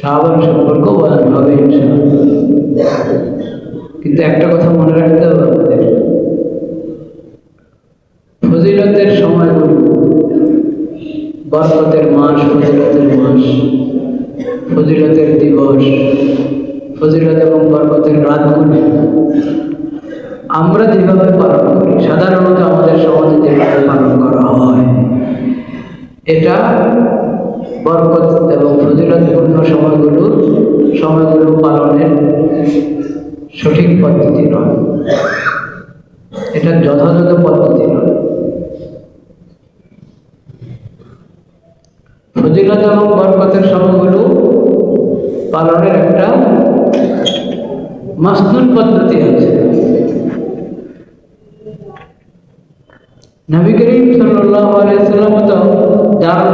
শাহবান সম্পর্ক হবে কিন্তু একটা কথা মনে রাখতে হবে আমাদের ফজিলতের সময়গুলো বরকতের মাস, ফজিলতের মাস। ফজিলতের দিবস, ফজিলত এবং বরকতের রাতগুলো। আমরা যেভাবে পালন করি, সাধারণত আমাদের সমাজে যেভাবে পালন করা হয় এটা বরকত এবং ফজিলতপূর্ণ সময়গুলোর সময়গুলো পালনের সঠিক পদ্ধতি নয়। এটা যথাযথ পদ্ধতি নয়। ফজিলত এবং বরকতের সময়গুলো পালনের একটা মাসনুন পদ্ধতি আছে। নবী করিম আলাইসাল্লাম তো যার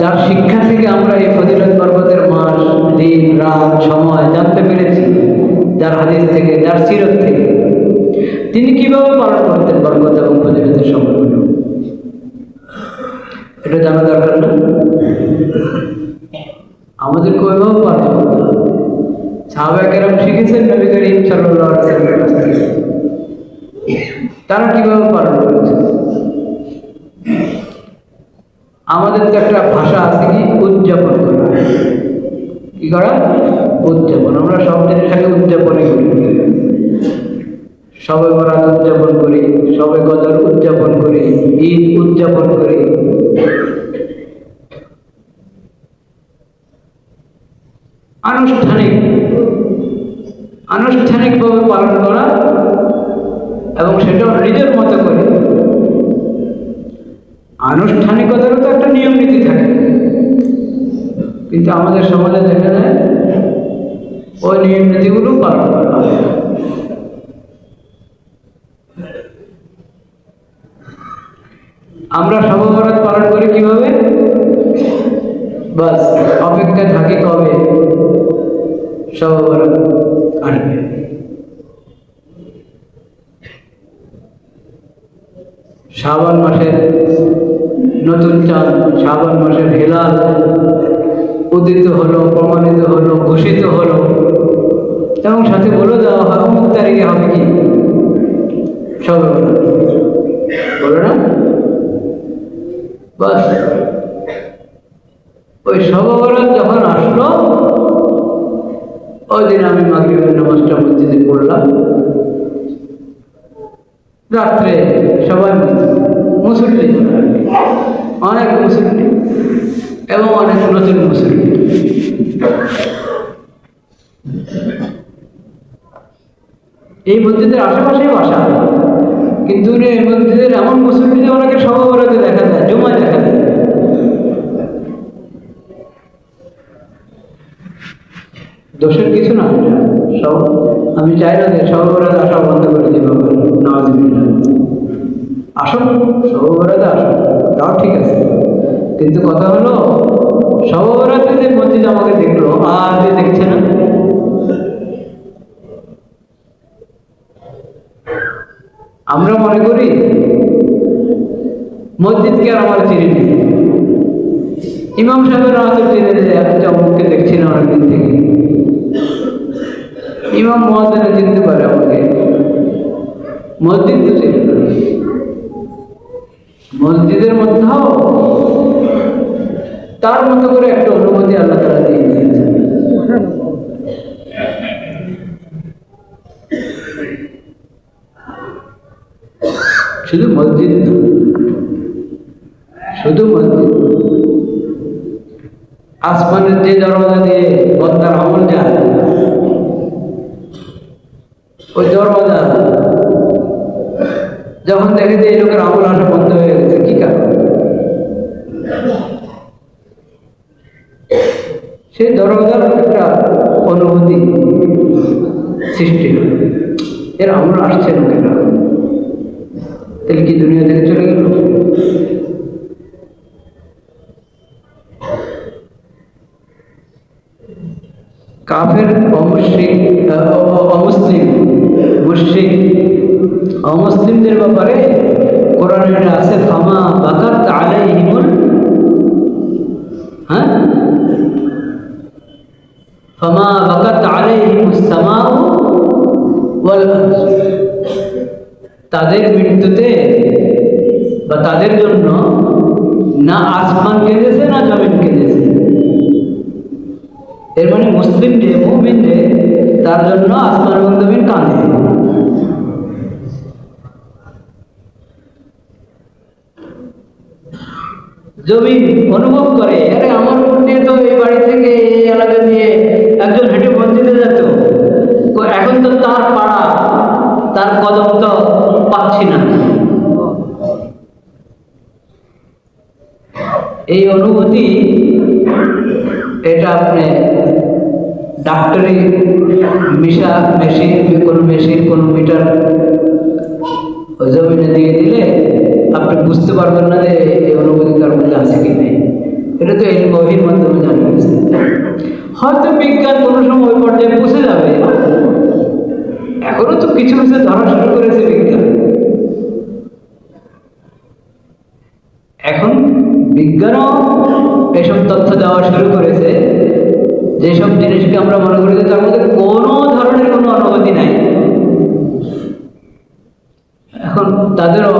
যার শিক্ষা থেকে আমরা এই ফজিলত বরকতের মাস, দিন, রাত, সময় জানতে পেরেছি, যার হাদিস থেকে, যার সিরত থেকে। তিনি কীভাবে পালন করতেন বরকত এবং ফজিলতের সময়গুলো এটা জানা দরকার না? আমাদের ওইভাবে পালন করতে হবে। সাহাবাকেরাম শিখেছেন নবী করিম সাল্লাহ তারা কীভাবে পালন করেছে আমাদের তো একটা ভাষা আছে কি? উদযাপন করা। কি করা? উদযাপন। আমরা সব জিনিসটাকে উদযাপনে করি। সবে বরাত উদযাপন করি, সবে গদর উদযাপন করি, ঈদ উদযাপন করি। আনুষ্ঠানিক, আনুষ্ঠানিকভাবে পালন করা এবং সেটাও নিজের মতো করে আনুষ্ঠানিকতারও তো একটা নিয়ম নীতি থাকে। কিন্তু আমাদের সমাজে দেখা যায়, ওই নিয়ম নীতিগুলো পালন করা আমরা সর্বভারত পালন করি কীভাবে? বাস অপেক্ষা থাকে কবে? সর্বভারত আসবে শ্রাবণ মাসের নতুন চাঁদ, শ্রাবণ মাসের হেলাল উদিত হলো, প্রমাণিত হলো, ঘোষিত হলো। এবং সাথে বলে দেওয়া হয়, অমুক তারিখে হবে কি? সব বলো। না? বাস। ওই সববরাত যখন আসলো, ওই দিন আমি মাগরিবের নামাজটা মসজিদে পড়লাম। রাত্রে সবাই মুসলিম অনেক মুসলিম এবং অনেক নতুন মুসলিম এই মসজিদের আশেপাশে বাসা। কিন্তু এই মন্দিরের এমন মুসলিম যে ওনাকে সর্ববরাতে দেখা যায় জমা দেখা যায়। দোষের কিছু না সব, আমি চাই না যে সর্বরাতে আসা বন্ধ করে দিব নামাজ আসুন সর্বরাতে আসুন তাও ঠিক আছে। কিন্তু কথা হলো সর্বরাতে যে মসজিদ আমাকে দেখল, আর যে দেখছে না। আমরা মনে করি, মসজিদকে আর আমার চিনি ইমাম সাহেবের আমাদের চিনে যে চমককে দেখছি না অনেকদিন থেকে। ইমাম মহাদেরা চিনতে পারে আমাকে। মসজিদ তো চিনে না মসজিদের মধ্যেও তার মতো করে একটা অনুমতি আল্লাহ তারা দিয়ে দিয়েছে শুধু মসজিদ শুধু মসজিদ আসমানের যে দরজা দিয়ে বন্দার আমল যায় ওই দরজা যখন দেখে যে এই লোকের আমল আসা বন্ধ হয়ে গেছে কি কারণ? সেই দরজার একটা অনুভূতি সৃষ্টি হয় এর আমল আসছে না কেন? তাহলে কি দুনিয়া থেকে চলে গেল? কাফের অমুসলিম অমুসলিম মুশ্রিক অমুসলিমদের ব্যাপারে কোরআনে আছে, ফামা বাকাত আলাইহিমুল হ্যাঁ? ফামা বাকাত আলাইহিমুস সামাউ তাদের মৃত্যুতে বা তাদের জন্য না আসমান কেঁদেছে, না জমিন কেঁদেছে। এর মানে মুসলিম যে মুমিন তার জন্য আসমান এবং জমিন কাঁদে। জমি অনুভব করে, আরে, আমার উপর দিয়ে তো এই বাড়ি থেকে এই এলাকা দিয়ে একজন হেঁটে মসজিদে যেত। এখন তো তার পাড়া, তার কদম তো পাচ্ছি না। এই অনুভূতি, এটা আপনি ডাক্তারি মিশা মেশিন কোনো মেশিন, কোনো মিটার জমিনে দিয়ে দিলে আপনি বুঝতে পারবেন না যে এই অনুভূতি তার মধ্যে আছে কি নেই। এটা তো এই গভীর মাধ্যমে জানা গেছে। হয়তো বিজ্ঞান কোনো সময় ওই পর্যায়ে পৌঁছে যাবে। এখনও তো কিছু কিছু ধরা শুরু করেছে বিজ্ঞান। এখন বিজ্ঞানও এসব তথ্য দেওয়া শুরু করেছে। যেসব জিনিসকে আমরা মনে করি তার মধ্যে কোনো ধরনের কোনো অনুভূতি নাই। এখন তাদেরও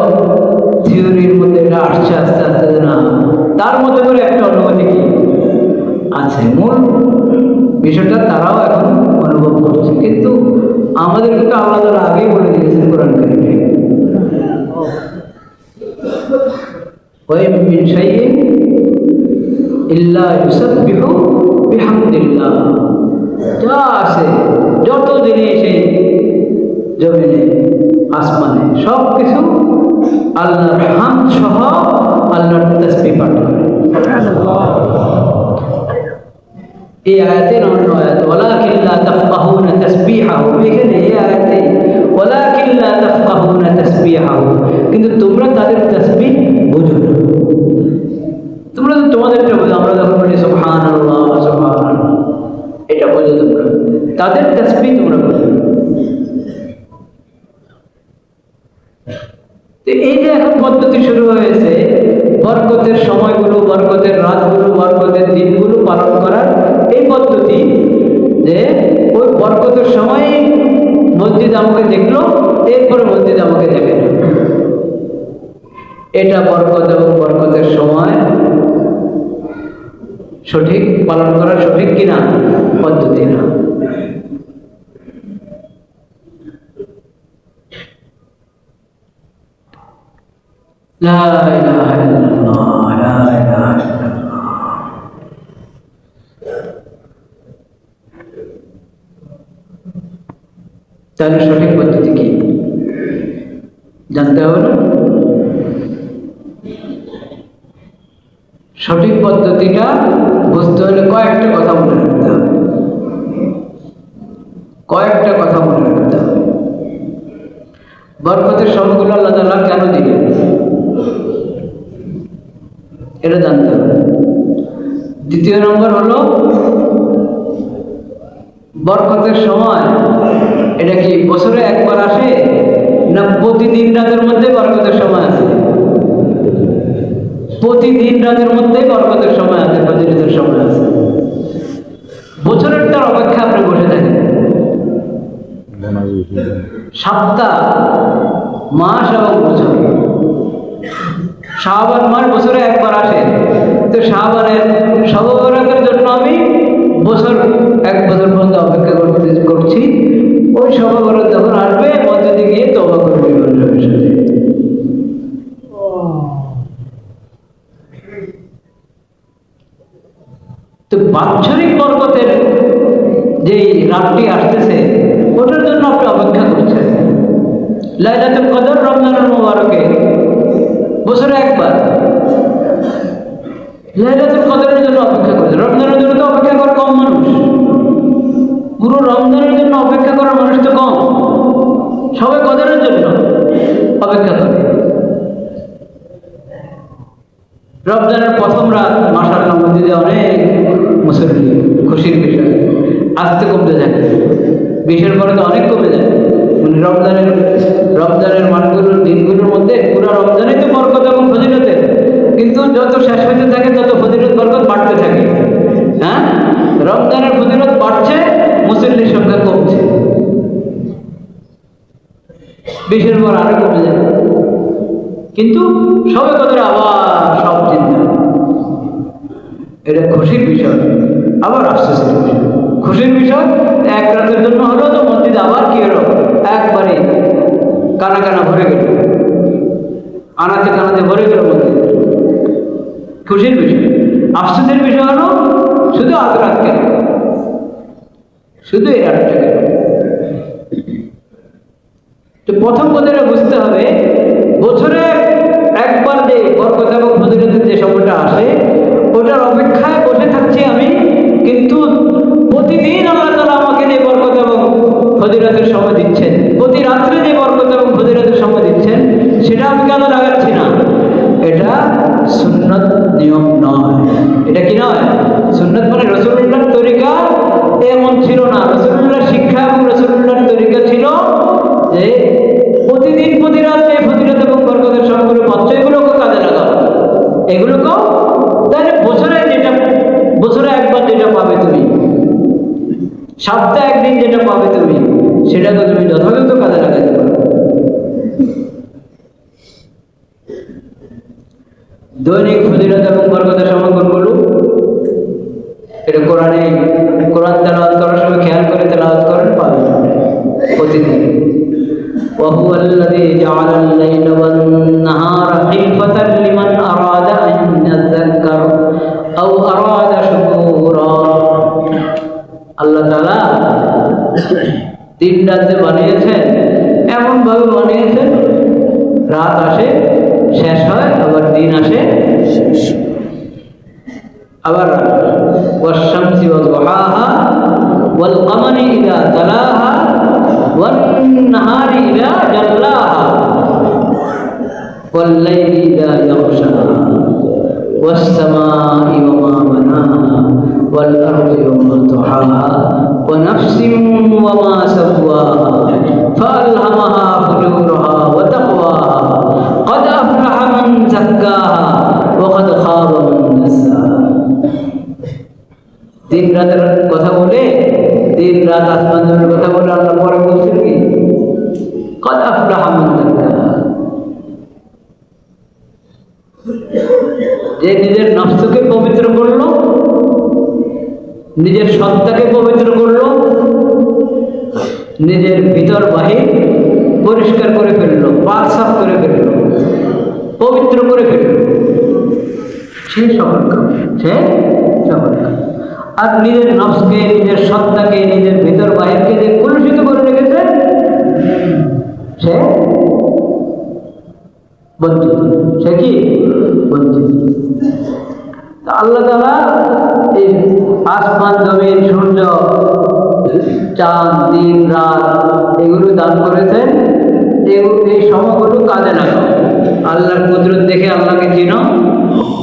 থিওরির মধ্যে এটা আসছে, আস্তে আস্তে না, তার মধ্যে করে একটা অনুভূতি কি? আছে। মূল বিষয়টা তারাও এখন অনুভব করছে। কিন্তু আমাদের কিন্তু আল্লাহ তারা আগেই বলে দিয়েছেন কোরআন কারিমে। ওই শাইইন ইল্লা ইউসাব্বিহু বিহামদিল্লাহ যা আছে, যত জিনিস জমিনে, আসমানে সব কিছু আল্লাহর হাম সহ আল্লাহর তসবি এই আয়াতের অন্য আয়াত, ওয়ালাকিন লা তাফকাহুনা তাসবিহাহু এখানে এই আয়াতে, ওয়ালাকিন লা তাফকাহুনা তাসবিহাহু কিন্তু তোমরা তাদের তসবিহ বুঝো না। তোমরা তো তোমাদেরটা বোঝো আমরা যখন বলি বোঝো তোমরা তাদের তসবিহ তোমরা। তো এই যে এখন পদ্ধতি শুরু হয়েছে, বরকতের সময়গুলো, বরকতের রাতগুলো, বরকতের দিনগুলো পালন করার এই পদ্ধতি যে ওই বরকতের সময় মসজিদ আমাকে দেখল, এরপরে মসজিদ আমাকে দেখে এটা বরকত এবং বরকতের সময় সঠিক পালন করা সঠিক কিনা, পদ্ধতি না তাহলে সঠিক পদ্ধতি কি জানতে হবে না কয়েকটা কথা মনে রাখতে হবে। বরকতের সময়গুলো আল্লাহ তালা কেন দিলেন? এটা জানতে হবে। দ্বিতীয় নম্বর হলো, বরকতের সময়, এটা কি বছরে একবার আসে না প্রতিদিন রাতের মধ্যে বরকতের সময় আছে প্রতিদিন রাতের মধ্যে বরকতের সময় আছে ফজিলতের সময় আছে বছরেরটার অপেক্ষা আপনি সপ্তাহ মাস এবং বছর। শাহবান মাস বছরে একবার আসে। তো শাহবানের সবরাতের জন্য আমি বছর, এক বছর পর্যন্ত অপেক্ষা করতে, করছি। ওই সবরাত যখন আসবে, মসজিদে গিয়ে তবা করবে সাথে। তো বাৎসরিক পর্বতের যেই রাতটি আসতেছে ওটার জন্য আপনি অপেক্ষা করছেন। লাইলাতুল কদর রমজানের মোবারকে। বছরে একবার। লাইলাতুল কদরের জন্য অপেক্ষা বিশের পরে তো অনেক কমে যায়। মানে রমজানের রমজানের মাসগুলোর দিনগুলোর মধ্যে পুরো রমজানই তো বরকত এবং ফজিলতের কিন্তু যত শেষ হইতে থাকে, তত ফজিলত, বরকত বাড়তে থাকে। হ্যাঁ? রমজানের ফজিলত বাড়ছে, মুসল্লির সংখ্যা কমছে। বিশের পর আরও কমে যায়। কিন্তু সবে কদরে আবার সব চিন্তা। এটা খুশির বিষয়, আবার আফসোসের বিষয়। খুশির বিষয়, এক রাতের জন্য হলো তো মসজিদ আবার কি হলো? একবারে কানা কানা ভরে গেল। আনাতে কানাতে ভরে গেল মসজিদ। খুশির বিষয়। আফসোসের বিষয় হলো শুধু আগ রাত কেন? শুধু এই রাতটা কেন? তো প্রথম কথাটা বুঝতে হবে, বছরে একবার যে বরকত এবং ফজিলতের যে সময়টা আসে, ওটার অপেক্ষায় বসে থাকছি আমি, কিন্তু প্রতিদিন আল্লাহ তালা আমাকে যে বরকত এবং ফজিলতের সময় দিচ্ছেন। প্রতি রাত্রে যে বরকত এবং ফজিলতের সময় দিচ্ছেন, সেটা আমি কেন লাগাচ্ছি না? এটা সুন্নত নিয়ম নয়। এটা কি নয়? সুন্নত মানে রসুল্লাহর তরিকা এমন ছিল না। রসুল্লাহর শিক্ষা এবং রসুল্লাহর তরিকা ছিল যে প্রতিদিন প্রতি রাত্রে ফজিলত এবং বরকতের সবগুলো পাচ্ছ এগুলোকে কাজে লাগাও। এগুলোকেও তাহলে বছরে যেটা বছরে একবার যেটা পাবে তুমি সপ্তাহে একদিন যেটা পাবে তুমি সেটাকে তুমি যথাযথ কাজে লাগাতে পারো দৈনিক ফজিলত এবং বরকতের সমাগমগুলো এটা কোরআনে কোরআন তেলাওয়াত করার সময় খেয়াল করে তেলাওয়াত করেন পাবেন প্রতিদিন وهو الذي جعل الليل والنهار خلفة لمن দিনটাতে বানিয়েছেন, এমনভাবে বানিয়েছেন, রাত আসে, শেষ হয়, আবার দিন আসে, শেষ আবার ওয়াশামসি ওয়া ওয়াল কমারি ইযা তালাহা ওয়ান নাহারি ইযা জাল্লাহা ওয়াল লাইলি ইযা ইয়াগশাহা ওয়াস সামাই ওয়া মা বানাহা ওয়াল ওয়া মা ونفس وما سواها فألهمها فجورها وتقواها قد أفلح من زكاها وقد خاب من دساها দিন রাতের কথা বলে দিন রাত আসমান জমির কথা বলে আল্লাহ পরে বলছেন কি কত আফলাহ মান যাক্কাহা। যে নিজের নিজের সত্তাকে পবিত্র করল, নিজের ভিতর বাহির পরিষ্কার করে ফেলল, পাক সাফ করে ফেলল, পবিত্র করে ফেলল। সে সফল আর নিজের নফসকে, নিজের সত্তাকে, নিজের ভিতর বাহিরকে যে কলুষিত করে রেখেছে, সে বঞ্চিত। সে কি? বঞ্চিত। আল্লাহ তালা এই আসমান, জমিন, সূর্য, চাঁদ, দিন, রাত এগুলো দান করেছেন। এই সময়গুলো কাজে লাগাও আল্লাহর কুদরত দেখে আল্লাহকে চিনো,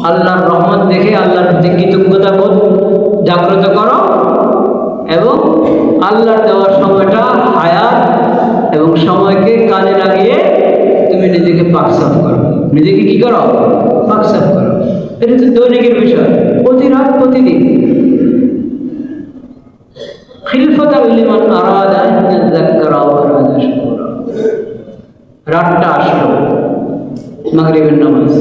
আল্লাহর রহমত দেখে আল্লাহর প্রতি কৃতজ্ঞতা বোধ, জাগ্রত করো এবং আল্লাহর দেওয়ার সময়টা হায়াত এবং সময়কে কাজে লাগিয়ে তুমি নিজেকে পাকসাফ করো। নিজেকে কি করো? পাকসাফ করো। এটা দৈনিকের বিষয়। রাতটা আসলো, মাগরিবের নামাজ।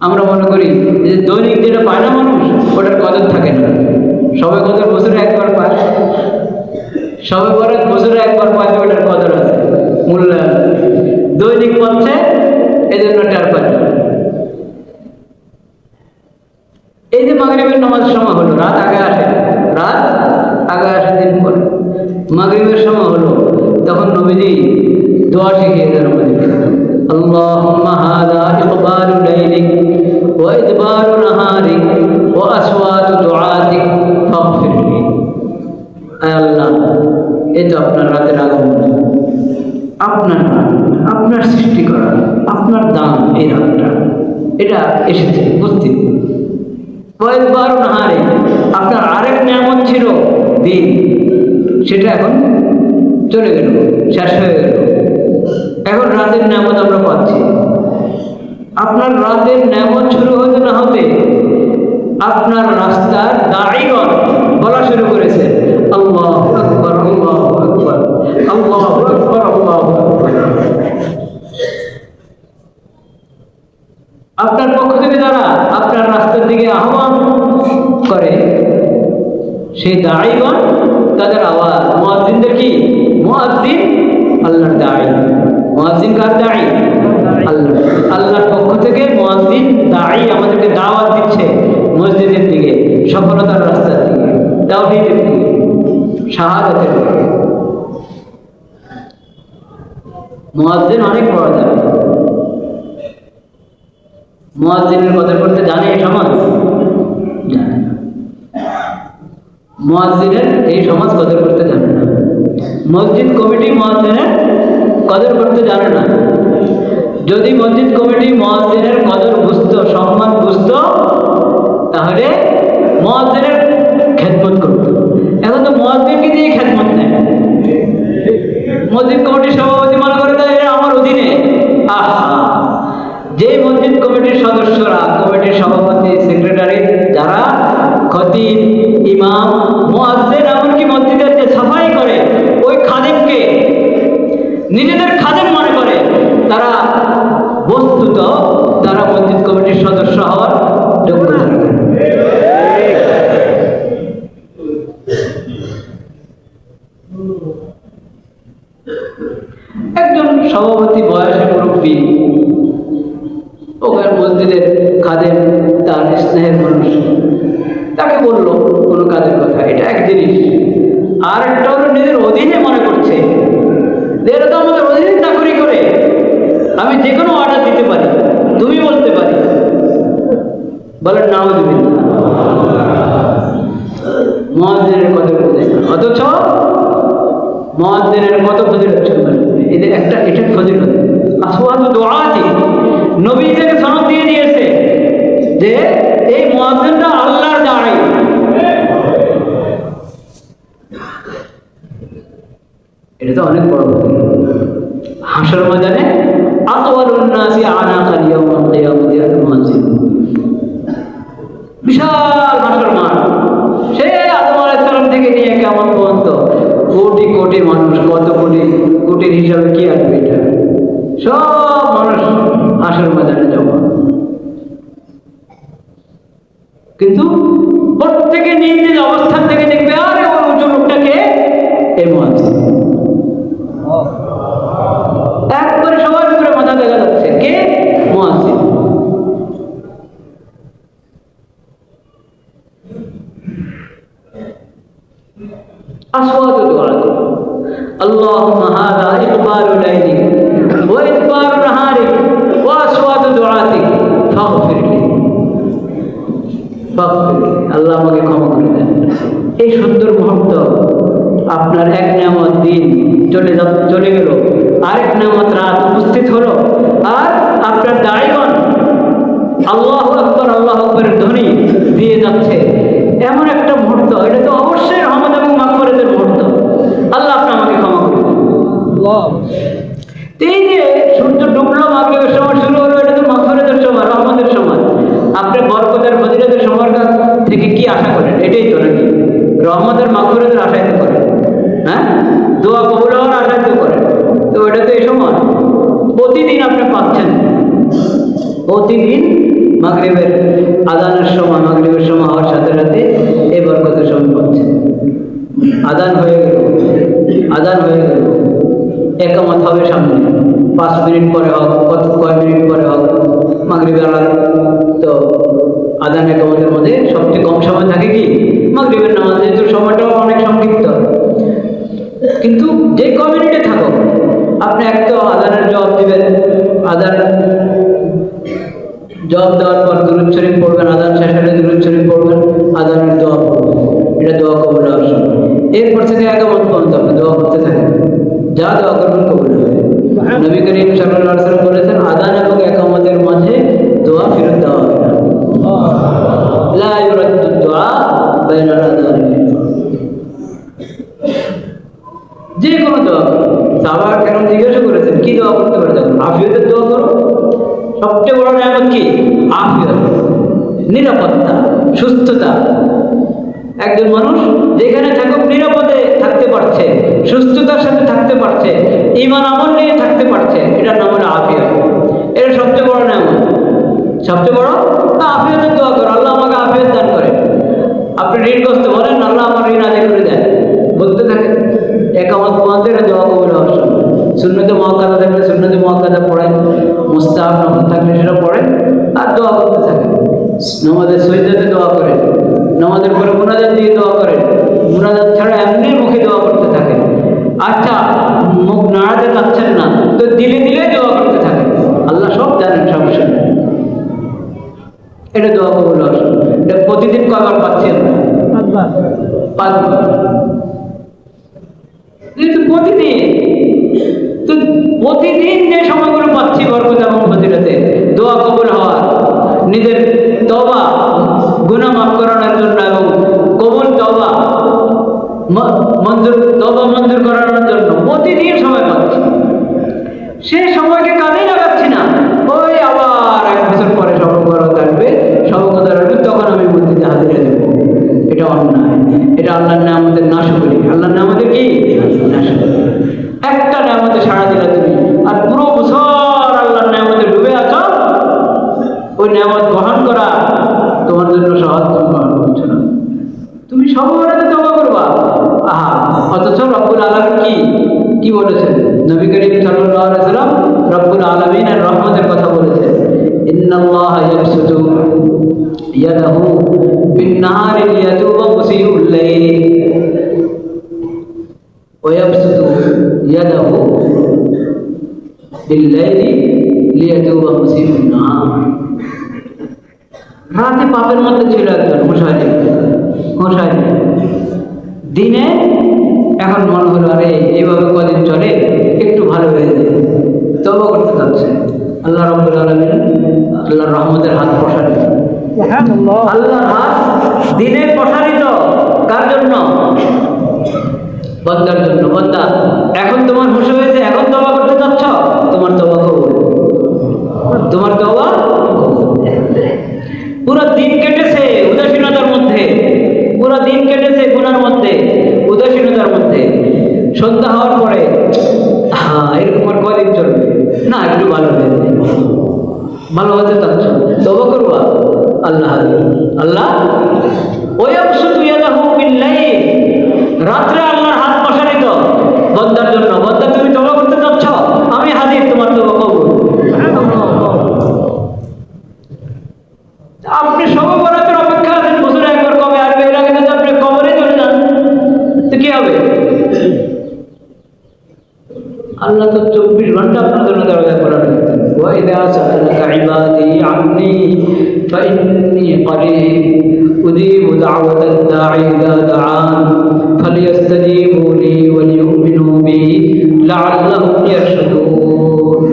আমরা মনে করি যে দৈনিক যেটা পায় না মানুষ, ওটার কদর থাকে না। সবে কদর বছরে একবার পায়। সবে বরাত বছরে একবার পায় ওটার কদর আছে। মূল্যায়ন দৈনিক পাচ্ছে এই জন্য টের পায় না। এই যে মাগরিবের নামাজ সময় হলো রাত আগে আসে রাত আগে আসে দিন পরে মাগরিবের সময় হলো তখন নবীজি দোয়া শিখিয়ে দেন আমাদেরকে اللهم هذا إقبال ليلك وإدبار نهارك وأصوات دعاتك فاغفر لي আয় আল্লাহ এই তো আপনার রাতের আগমন আপনার রাত, আপনার সৃষ্টি করা আপনার দান এই রাতটা এটা এসেছে উপস্থিত কয়েকবার নাহারে আপনার আরেক নিয়ামত ছিল দিন। সেটা এখন চলে গেল, শেষ হয়ে গেল। এখন রাতের নিয়ামত আমরা পাচ্ছি। আপনার রাতের নিয়ামত শুরু হতে না হতে আপনার রাস্তার দাড়িগণ বলা শুরু করেছে। আল্লাহ আকবর আল্লাহ আকবর, আল্লাহ আকবর আল্লাহ আকবর আল্লাহর পক্ষ থেকে যারা আপনার রাস্তার দিকে আহ্বান করে সেই দাড়িগণ তাদের আওয়াজ। মুয়াজ্জিনদের কি? মুয়াজ্জিন আল্লাহর দাড়ি মুয়াজ্জিন কার দাড়ি আল্লাহ আল্লাহর পক্ষ থেকে মুয়াজ্জিন দাড়ি আমাদেরকে দাওয়াত দিচ্ছে মসজিদের দিকে, সফলতার রাস্তার দিকে, তাওহীদের দিকে, শাহাদাতের দিকে। মুয়াজ্জিন অনেক বড় দাবি মুয়াজ্জিনের কদর করতে জানে সমাজ জানে না মুয়াজ্জিনের এই সমাজ কদর করতে জানে না। মসজিদ কমিটি মুয়াজ্জিনের কদর করতে জানে না। যদি মসজিদ কমিটি মুয়াজ্জিনের কদর বুঝতো, সম্মান বুঝতো, তাহলে মুয়াজ্জিনের খেদমত করতো। এখন তো মুয়াজ্জিনকে দিয়ে খেদমত নেয়। মসজিদ কমিটির সভাপতি মনে করে তাই আমার অধীনে। আহা! যে মসজিদ কমিটির সদস্যরা, কমিটির সভাপতি, সেক্রেটারি, যারা খতিব ইমাম মোয়াজ্জের এমনকি মসজিদের যে সাফাই করে, ওই খাদেমকে নিজেদের খাদেম মনে করে, তারা বস্তুত তারা মসজিদ কমিটির সদস্য হওয়ার যোগ্যতা রাখে একজন সভাপতি বয়সে মুরব্বী ওখানে মসজিদের খাদেম তার স্নেহের মানুষ তাকে বলল কোনো কাজের কথা এটা এক জিনিস আর একটা হলো নিজের অধীনে মনে করছে যে এরা তো আমাদের অধীনে চাকরি করে আমি যে কোনো অর্ডার দিতে পারি তুমি বলতে পারি বলেন নাও দিবেন মহাজেনের কথা বলতে অথচ মহাজেনের কত ফজিলত শুনবেন এদের একটা এটা ফজিলত আসওয়াদু দোয়াতি নবী থেকে সনদ দিয়ে দিয়েছে যে এই মুয়াজ্জিনটা আল্লাহর দাঁড়াই এটা তো অনেক বড় কথা হাসর ময়দানে আতওয়ালুন নাসি আনাকাল ইয়াউমাল কিয়ামতি আল মুয়াজ্জিন বিশাল হাসর মাঠ। সে আদম আলাইসালাম থেকে নিয়ে কেমন পর্যন্ত? কোটি কোটি মানুষ, কত কোটি? কোটির হিসাবে কি আসবে এটা? সব মানুষ হাসর ময়দানে জমা। কিন্তু প্রত্যেকে নিজ নিজ অবস্থান থেকে দেখবে, আরে ওই উঁচু লোকটাকে এই মুয়াজ্জিন এই সুন্দর মুহূর্ত আপনার এক নিয়ামত দিন চলে যা চলে গেল। আরেক নিয়ামত রাত উপস্থিত হলো। আর আপনার দাড়িগণ আল্লাহ আকবর আল্লাহ আকবরের ধ্বনি দিয়ে যাচ্ছে। এমন একটা মুহূর্ত এটা তো অবশ্যই রহমত এবং মাকফরতের মুহূর্ত। আল্লাহ আপনি আমাকে ক্ষমা করে দেন। তো এই যে সূর্য ডুবলো মাগরিবের সময় শুরু হলো এটা তো মাগফিরাতের সময় রহমতের সময়। আপনি বরকতের ফজিলতের সময়টা থেকে কি আশা করেন? এটাই তো নাকি? রহমতের মাগফিরাতের আশাই তো করেন হ্যাঁ? দোয়া কবুল হওয়ার আশাই তো করেন তো এটা তো এই সময়। প্রতিদিন আপনি পাচ্ছেন। প্রতিদিন মাগরিবের আদানের সময়, মাগরিবের সময় হওয়ার সাথে সাথে এই বরকতের সময় পাচ্ছেন। আদান হয়ে গেল। আদান হয়ে গেল। একামত হবে সামনে। পাঁচ মিনিট পরে হোক, কত কয় মিনিট পরে হোক, মাগরিবের আদান তো আদান একামতের মধ্যে সবচেয়ে কম সময় থাকে কি? মাগরিবের নামাজ যেহেতু সময়টাও অনেক সংক্ষিপ্ত। কিন্তু যে ক মিনিটে থাকো আপনি এক তো আদানের জবাব দিবেন আদান জবাব দেওয়ার পর দুরুদ শরীফ পড়বেন আদান শেষ হলে দুরুদ শরীফ পড়বেন আদানের দোয়া পড়বেন। এটা দোয়া কবুল হওয়ার সময় এরপর থেকে একামত পর্যন্ত আপনি দোয়া করতে থাকেন যা দোয়া করবেন কবুল হবে। নবী করিম সাল্লাম বলেছেন আদান এবং একামতের মাঝে দোয়া ফেরত দেওয়া হবে না লা ইউরাদ্দু দুআ বাইনাল আযান যে কোনো দোয়া করো সাহাবা কেন জিজ্ঞাসা করেছেন? কি দোয়া করতে পারে তখন আফিয়তের দোয়া করো। সবচেয়ে বড় নিয়ামত কি? আফিয়ত। নিরাপত্তা, সুস্থতা। একজন মানুষ যেখানে থাকুক নিরাপদে থাকতে পারছে, সুস্থতার সাথে থাকতে পারছে ইমান আমল নিয়ে থাকতে পারছে, এটার নাম হলো আফিয়ত। এটা সবচেয়ে বড় নিয়ামত। সবচেয়ে বড়? না, আফিয়তের দোয়া করো। আল্লাহ আমাকে আফিয়ত দান করে। আপনি ঋণগ্রস্ত বলেন আল্লাহ আমার ঋণ আদায় করে দেন। বলতে থাকে একামত শূন্যতে মহাকাদা থাকলে শূন্যতে মহাকাদা পড়েন মুস্তাহাব নফল থাকলে সেটা পড়েন আর দোয়া করতে থাকেন নামাজের সহিদাতে দোয়া করেন নামাজের পরে মুনাজাত দিয়ে দোয়া করেন মুনাজাত ছাড়া এমনি মুখে দোয়া করতে থাকেন আচ্ছা মুখ নাড়াতে পারছেন না তো দিলে দিলে দোয়া করতে থাকেন আল্লাহ সব জানেন সমস্যা নেই এটা দোয়া কবুল এটা প্রতিদিন কয়বার পাচ্ছেন? পাঁচবার। প্রতিদিন প্রতিদিন যে সময়গুলো পাচ্ছি বরকত এবং ফজিলতে, দোয়া কবুল হওয়ার, নিজের তবা গুণা মাফ করানোর জন্য এবং কবুল তবা মঞ্জুর তবা মঞ্জুর করানোর জন্য প্রতিদিন সময় পাচ্ছি। সে সময়কে কাজেই লাগাচ্ছি না। ওই আবার এক বছর পরে সর্বকরত আসবে সর্বকত আসবে, তখন আমি বুদ্ধিতে হাজিরা দেব এটা অন্যায়। এটা আল্লাহর নামদের নাশ করি আল্লাহর নামদের কি নাশ করি একটা নামতে সাড়া দিলে তুমি আর পুরো বছর আল্লাহর নামতে ডুবে আছো ওই নামত বহন করা তোমার জন্য সহজ তুমি বহন করছ না। তুমি সর্বরাতে তবা করবা। আহা, অথচ রব্বুল আলম কি? কি বলেছেন? নবী করিম সাল্লাম রব্বুল আলামিনের রহমতের কথা বলেছেন, ইন্নাল্লাহা রাতে পাপের মধ্যে ছিল একজন মশারি মশারি দিনে এখন মনে হলো আরে এইভাবে কদিন চলে একটু ভালো হয়ে যায়। তবে করতে চাচ্ছে আল্লাহ রব্বুল আলমিন আল্লাহর রহমতের হাত প্রসারিত। আল্লাহর হাত দিনে প্রসারিত। কার জন্য? বন্দার জন্য। বন্দা এখন তোমার হুশ হয়েছে এখন তবা করতে চাচ্ছ তোমার তবা কবুল। তোমার তবা কবুল পুরো দিন কেটেছে উদাসীনতার মধ্যে পুরো দিন কেটেছে গুনার মধ্যে, উদাসীনতার মধ্যে। সন্ধ্যা হওয়ার পরে হ্যাঁ এরকম আর কদিন চলবে? না, একটু ভালো হয়েছে ভালো হতে চাচ্ছ তবু করবা। আল্লাহ। আল্লাহ, ওই অবশ্য তুই রাত্রে আল্লাহর হাত প্রসারিত বন্দার জন্য বন্দা তুমি তবা করতে চাচ্ছ আমি হাজির তোমার তবা কবুল আপনি সর্ববরাতের অপেক্ষা আছেন বছরে একবার কবে আসবে এর আগে যদি আপনি কবরে চলে যান তো কি হবে আল্লাহ তো চব্বিশ ঘণ্টা আপনার জন্য দরজা করা রেখেছেন ওয়াইদা সাআলাকা ইবাদি আন্নি ফাইন্নি করিব দাঈ ইযা দাআন ফালিয়াস্তাজিবু লি ওয়া লিয়ুমিনু বি লাআল্লাহুম ইয়ারশুদুন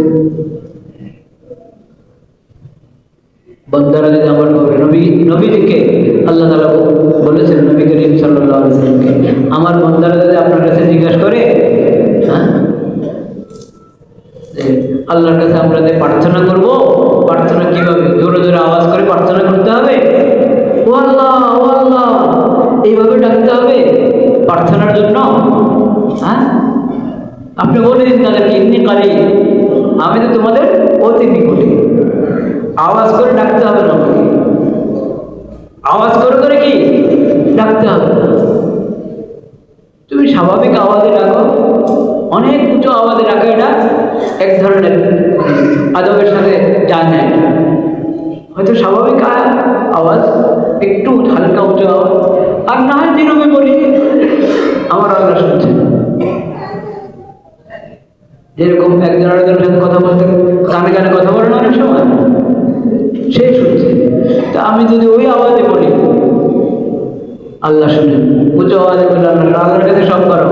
বন্দারা আমার নবী নবীজিকে আল্লাহ তালা বলেছেন নবী করিম সাল্লাহ আলসালামকে আমার বন্দারা আপনার কাছে জিজ্ঞাসা করে হ্যাঁ? আল্লাহর কাছে আমরা প্রার্থনা করব, প্রার্থনা কীভাবে? জোরে জোরে আওয়াজ করে প্রার্থনা করতে হবে। ও আল্লাহ! এইভাবে ডাকতে হবে। প্রার্থনার জন্য হ্যাঁ? আপনি বলে দিন তাদেরকে এমনি কারি, আমি তো তোমাদের অতি নিকটে আওয়াজ করে ডাকতে হবে না আওয়াজ করে করে কি? ডাকতে হবে। তুমি স্বাভাবিক আওয়াজে ডাকো। অনেক উঁচু আওয়াজে ডাকো, এটা এক ধরনের আদবের সাথে এটা। হয়তো স্বাভাবিক আওয়াজ, একটু হালকা উঁচু আওয়াজ। আর না হয় নীরবে বলি আমার আওয়াজ শুনছে যেরকম একজন আরেকজনের সাথে কথা বলতে কানে কানে কথা বলেন অনেক সময়, সে শুনছে। তা আমি যদি ওই আওয়াজে বলি, আল্লাহ শুনেন উঁচু আওয়াজে বলে আল্লাহ, আল্লাহর কাছে সব করা।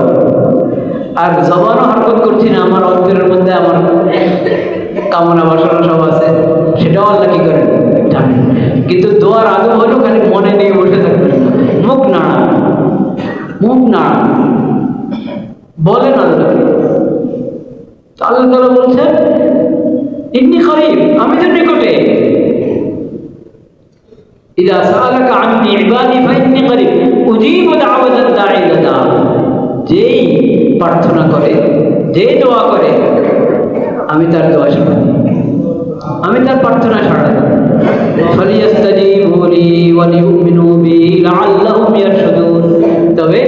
আর জবানও হরকত করছি না, আমার অন্তরের মধ্যে আমার কামনা বাসনা সব আছে। সেটাও আল্লাহ কি করেন? কিন্তু দোয়ার আদব হলো খালি মনে নিয়ে বসে থাকবেন না মুখ নাড়া মুখ নাড়া বলেন আল্লাহকে তো আল্লাহ তালা বলছেন ইন্নি করিব আমি তো নিকটে إذا سألك عني عبادي فإني قريب أجيب دعوة الداعي إذا دعا যেই প্রার্থনা করে যেই দোয়া করে আমি তার দোয়া সাড়া দিই আমি তার প্রার্থনা সাড়া তবে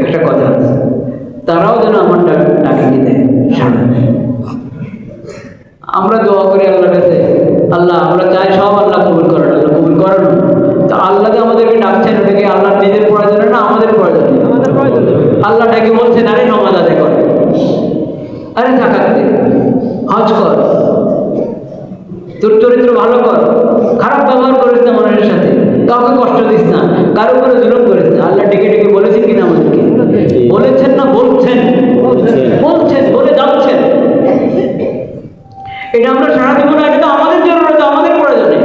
একটা কথা আছে তারাও যেন আমার ডাকিয়ে দেয়? আমরা দোয়া করি আল্লাহ কাছে আল্লাহ আমরা চাই সব আল্লাহ কবুল করেন আল্লাহ কবুল করেন তো আল্লাহ যে আমাদেরকে ডাকছেন ওটাকে আল্লাহ নিজের প্রয়োজনে না আমাদের প্রয়োজনে? আল্লাহ ডাকে বলছেন? আরে নমাজ আদায় করে। আরে থাকাতে হজ কর। তোর চরিত্র ভালো কর। খারাপ ব্যবহার করিস না মানুষের সাথে। কাউকে কষ্ট দিস না। কারও উপরে জুলুম করিস না। আল্লাহ ডেকে ডেকে বলেছেন কিনা আমাদেরকে? বলেছেন না বলছেন? বলছেন। বলে যাচ্ছেন। এটা আমরা সারা জীবন এটা তো আমাদের জরুরত আমাদের প্রয়োজনে।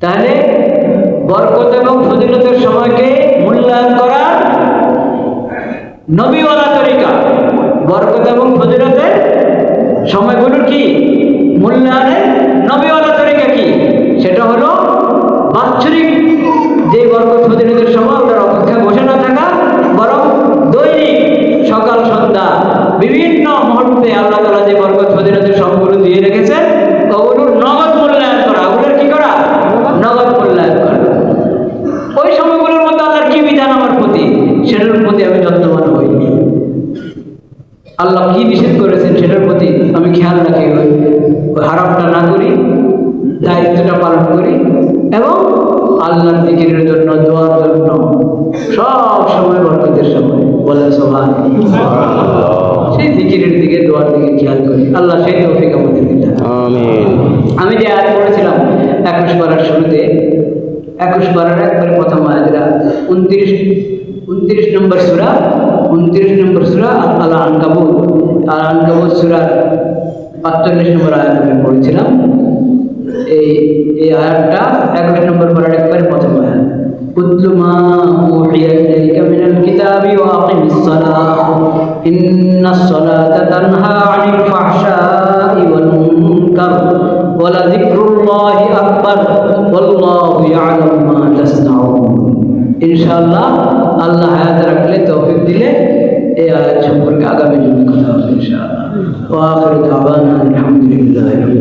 তাহলে বরকত এবং ফজিলতের সময়কে মূল্যায়ন করা নবীওয়ালা তরিকা। বরকত এবং ফজিলতের সময়গুলোর কি? মূল্যায়নের নবীওয়ালা তরিকা কি? সেটা হলো বাৎসরিক যে বরকত ফজিলতের সময় ওটার অপেক্ষা বসে না থাকা, বরং দৈনিক সকাল, সন্ধ্যা বিভিন্ন মুহূর্তে আল্লাহ তালা যে বরকত ফজিলতের সময়গুলো দিয়ে রেখেছেন, ওগুলোর নগদ মূল্যায়ন করা। ওগুলোর কি করা? নগদ মূল্যায়ন করা। ওই সময়গুলোর মধ্যে আল্লাহর কি বিধান আমার প্রতি? সেটার প্রতি আমি যত্নবান হই আল্লাহ কি নিষেধ করেছেন সেটার প্রতি আমি খেয়াল রাখি ওই ওই হারামটা না করি দায়িত্বটা পালন করি এবং আল্লাহর জিকিরের জন্য দোয়ার জন্য সব সময় বরকতের সময়। বলেন সবাই সেই জিকিরের দিকে দোয়ার দিকে খেয়াল করি। আল্লাহ সেই তৌফিক আমাদের আমিন। আমি যে আয়াত পড়েছিলাম একুশ পাড়ার শুরুতে একুশ পাড়ার একবারে প্রথম আয়াতরা উনত্রিশ উনত্রিশ নম্বর সুরা উনত্রিশ নম্বর সুরা আল্লাহ আনকাবুল আল আনকাবুত সুরার পাঁচচল্লিশ নম্বর আয়াত আমি পড়েছিলাম। এই এই আয়াতটা একুশ নম্বর পাড়ার একবারে প্রথম আয়াত। ইনশাআল্লাহ আল্লাহ রাখলে তৌফিক দিলে আয়াত সম্পর্কে আগামী দিনে কথা হবে দাওয়ানা আলহামদুলিল্লাহি